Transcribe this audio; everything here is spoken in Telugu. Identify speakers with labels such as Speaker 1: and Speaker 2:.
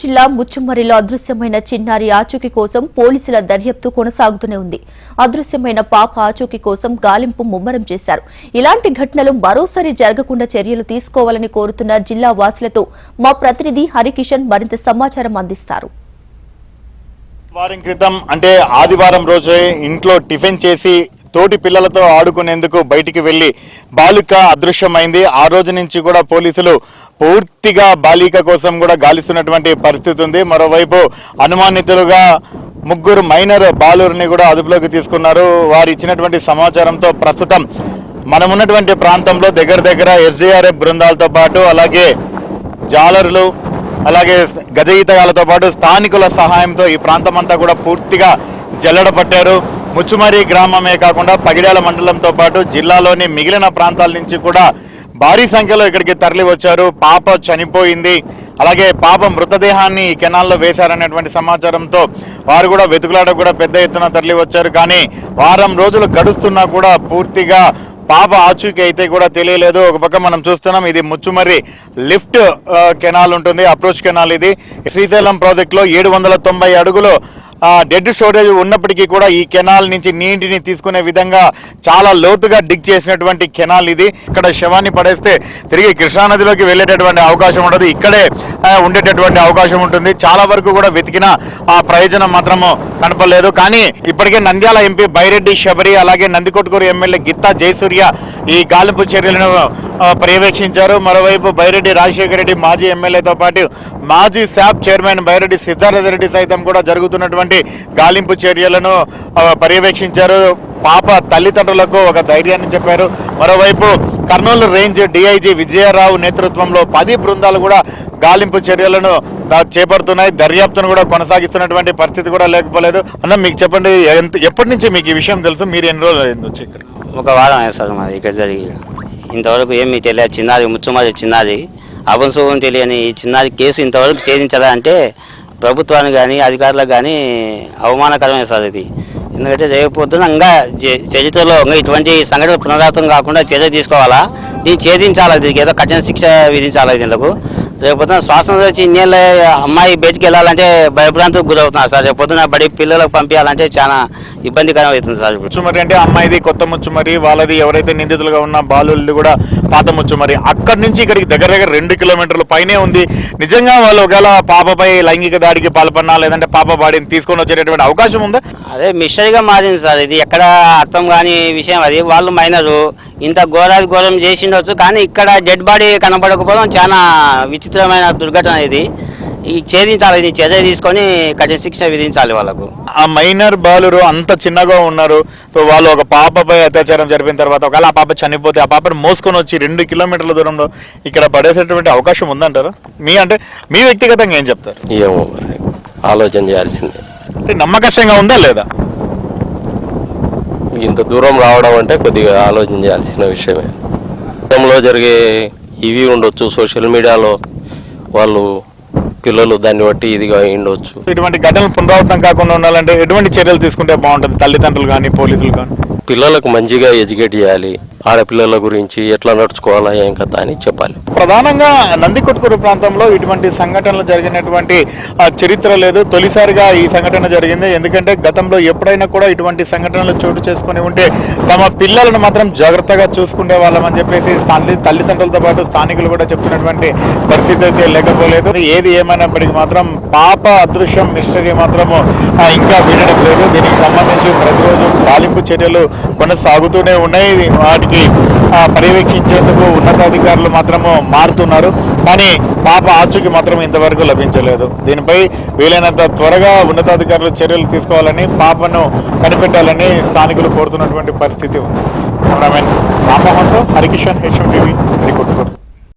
Speaker 1: జిల్లా ముచ్చుమరిలో అదృశ్యమైన చిన్నారి ఆచూకీ కోసం పోలీసుల దర్యాప్తు కొనసాగుతూనే ఉంది. అదృశ్యమైన పాప ఆచూకీ కోసం గాలింపు ముమ్మరం చేశారు. ఇలాంటి ఘటనలు మరోసారి జరగకుండా చర్యలు తీసుకోవాలని కోరుతున్న జిల్లా వాసులతో మా ప్రతినిధి హరికిషన్ మరింత సమాచారం అందిస్తారు.
Speaker 2: వారం క్రితం అంటే ఆదివారం రోజే ఇంట్లో టిఫిన్ చేసి తోటి పిల్లలతో ఆడుకునేందుకు బయటికి వెళ్ళి బాలిక అదృశ్యమైంది. ఆ రోజు నుంచి కూడా పోలీసులు పూర్తిగా బాలిక కోసం కూడా గాలిస్తున్నటువంటి పరిస్థితి ఉంది. మరోవైపు అనుమానితులుగా ముగ్గురు మైనర్ బాలురిని కూడా అదుపులోకి తీసుకున్నారు. వారు ఇచ్చినటువంటి సమాచారంతో ప్రస్తుతం మనమున్నటువంటి ప్రాంతంలో దగ్గర దగ్గర ఎస్జీఆర్ఎఫ్ బృందాలతో పాటు అలాగే జాలరులు అలాగే గజ పాటు స్థానికుల సహాయంతో ఈ ప్రాంతం అంతా కూడా పూర్తిగా జల్లడ పట్టారు. ముచ్చుమరి గ్రామమే కాకుండా పగిడేల మండలంతో పాటు జిల్లాలోని మిగిలిన ప్రాంతాల నుంచి కూడా భారీ సంఖ్యలో ఇక్కడికి తరలి వచ్చారు. పాప చనిపోయింది. అలాగే పాప మృతదేహాన్ని ఈ కెనాల్లో వేశారనేటువంటి సమాచారంతో వారు కూడా వెతుకులాడకు కూడా పెద్ద ఎత్తున తరలి వచ్చారు. కానీ వారం రోజులు గడుస్తున్నా కూడా పూర్తిగా పాప ఆచూకీ అయితే కూడా తెలియలేదు. ఒక పక్క మనం చూస్తున్నాం ఇది ముచ్చుమర్రి లిఫ్ట్ కెనాల్ ఉంటుంది. అప్రోచ్ కెనాల్ ఇది. శ్రీశైలం ప్రాజెక్టులో ఏడు వందల తొంభై అడుగులు డెడ్ స్టోరేజ్ ఉన్నప్పటికీ కూడా ఈ కెనాల్ నుంచి నీటిని తీసుకునే విధంగా చాలా లోతుగా డిగ్ చేసినటువంటి కెనాల్ ఇది. ఇక్కడ శవాన్ని పడేస్తే తిరిగి కృష్ణానదిలోకి వెళ్ళేటటువంటి అవకాశం ఉండదు. ఇక్కడే ఉండేటటువంటి అవకాశం ఉంటుంది. చాలా వరకు కూడా వెతికిన ఆ ప్రయోజనం మాత్రము కనపడలేదు. కానీ ఇప్పటికే నంద్యాల ఎంపీ బైరెడ్డి శబరి అలాగే నందికొట్కూరు ఎమ్మెల్యే గిత్తా జయసూర్య ఈ గాలింపు చర్యలను పర్యవేక్షించారు. మరోవైపు బైరెడ్డి రాజశేఖర రెడ్డి మాజీ ఎమ్మెల్యేతో పాటు మాజీ శాప్ చైర్మన్ బైరెడ్డి సిద్ధార్థ రెడ్డి సైతం కూడా జరుగుతున్నటువంటి గాలింపు చర్యలను పర్యవేక్షించారు. పాప తల్లిదండ్రులకు ఒక ధైర్యాన్ని చెప్పారు. మరోవైపు కర్నూలు రేంజ్ డిఐజీ విజయరావు నేతృత్వంలో పది బృందాలు కూడా గాలింపు చర్యలను చేపడుతున్నాయి. దర్యాప్తును కూడా కొనసాగిస్తున్నటువంటి పరిస్థితి కూడా లేకపోలేదు. అన్న మీకు చెప్పండి ఎంత ఎప్పటి నుంచి మీకు ఈ విషయం తెలుసు? మీరు ఎన్ని రోజులు అయింది వచ్చి ఇక్కడ?
Speaker 3: ఒక వారం అయ్యింది సార్ మాది ఇక్కడ జరిగి. ఇంతవరకు ఏమీ తెలియదు. చిన్నది ముచ్చుమది చిన్నది అభంశుభం తెలియని ఈ చిన్నది కేసు ఇంతవరకు ఛేదించాలంటే ప్రభుత్వానికి కానీ అధికారులకు కానీ అవమానకరమే సార్ ఇది. ఎందుకంటే రేపొద్దున ఇంకా చరిత్రలో ఇంకా ఇటువంటి సంఘటన పునరావృతం కాకుండా చర్య తీసుకోవాలా? దీన్ని ఛేదించాలి? దీనికి ఏదో కఠిన శిక్ష విధించాలి దీనికి రేపొద్దున శ్వాసం వచ్చి ఇన్నేళ్ళ అమ్మాయి బయటికి వెళ్ళాలంటే భయభ్రాంతికి గురవుతున్నారు సార్. రేపొద్దున బడి పిల్లలకు పంపించాలంటే చాలా ఇబ్బందికరం అవుతుంది సార్
Speaker 2: ముచ్చుమరి అంటే అమ్మాయిది కొత్త ముచ్చుమరి వాళ్ళది ఎవరైతే నిందితులుగా ఉన్న బాలులది కూడా పాత ముచ్చుమరి. అక్కడి నుంచి ఇక్కడికి దగ్గర దగ్గర రెండు కిలోమీటర్ల పైనే ఉంది. నిజంగా వాళ్ళు ఒకవేళ పాపపై లైంగిక దాడికి పాల్పడినా లేదంటే పాప బాడీని తీసుకొని వచ్చేటటువంటి అవకాశం ఉందా?
Speaker 3: అదే మిస్టరీగా మారింది సార్. ఇది ఎక్కడ అర్థం కాని విషయం అది. వాళ్ళు మైనరు. ఇంత ఘోరాది ఘోరం చేసిండొచ్చు కానీ ఇక్కడ డెడ్ బాడీ కనబడకపోవడం చాలా విచిత్రమైన దుర్ఘటన ఇది. ఈ ఛేదించాలి ఇది చర్య తీసుకొని కఠిన శిక్ష విధించాలి వాళ్ళకు.
Speaker 2: ఆ మైనర్ బాలురు అంత చిన్నగా ఉన్నారు. సో వాళ్ళు ఒక పాపపై అత్యాచారం జరిపిన తర్వాత ఒకవేళ ఆ పాప చనిపోతే ఆ పాపను మోసుకొని వచ్చి రెండు కిలోమీటర్ల దూరంలో ఇక్కడ పడేసేటువంటి అవకాశం ఉందంటారా? మీ అంటే మీ వ్యక్తిగతంగా ఏం చెప్తారు?
Speaker 4: ఏమో ఆలోచన చేయాల్సిందే.
Speaker 2: అంటే నమ్మకస్యంగా ఉందా లేదా?
Speaker 4: ఇంత దూరం రావడం అంటే కొద్దిగా ఆలోచన చేయాల్సిన విషయమే. గతంలో జరిగే ఇవి ఉండొచ్చు సోషల్ మీడియాలో వాళ్ళు పిల్లలు దాన్ని బట్టి ఇదిగా ఉండొచ్చు
Speaker 2: ఇటువంటి ఘటనలు పునరావృతం కాకుండా ఉండాలంటే ఎటువంటి చర్యలు తీసుకుంటే బాగుంటుంది? తల్లిదండ్రులు కానీ పోలీసులు కానీ
Speaker 4: పిల్లలకు మంచిగా ఎడ్యుకేట్ చేయాలి. ఆడపిల్లల గురించి ఎట్లా నడుచుకోవాలా ఏం కదా అని చెప్పాలి.
Speaker 2: ప్రధానంగా నందికొట్కూరు ప్రాంతంలో ఇటువంటి సంఘటనలు జరిగినటువంటి చరిత్ర లేదు. తొలిసారిగా ఈ సంఘటన జరిగింది. ఎందుకంటే గతంలో ఎప్పుడైనా కూడా ఇటువంటి సంఘటనలు చోటు చేసుకొని ఉంటే తమ పిల్లలను మాత్రం జాగ్రత్తగా చూసుకునే వాళ్ళమని చెప్పేసి స్థానిక తల్లిదండ్రులతో పాటు స్థానికులు కూడా చెప్తున్నటువంటి పరిస్థితి అయితే లేకపోలేదు. ఏది ఏమైనప్పటికీ మాత్రం పాప అదృశ్యం మిస్టరీ మాత్రము ఇంకా వినడం లేదు. దీనికి సంబంధించి ప్రతిరోజు గాలింపు చర్యలు కొనసాగుతూనే ఉన్నాయి. వాటికి ఆ, పర్యవేక్షించేందుకు ఉన్నతాధికారులు మాత్రము మారుతున్నారు. కానీ పాప ఆచూకి మాత్రం ఇంతవరకు లభించలేదు. దీనిపై వీలైనంత త్వరగా ఉన్నతాధికారులు చర్యలు తీసుకోవాలని పాపను కనిపెట్టాలని స్థానికులు కోరుతున్నటువంటి పరిస్థితి ఉంది. కెమెరామెన్ రామ్మోహన్తో హరికిషన్ హెచ్ఎం టీవీ హరికొట్టుకోరు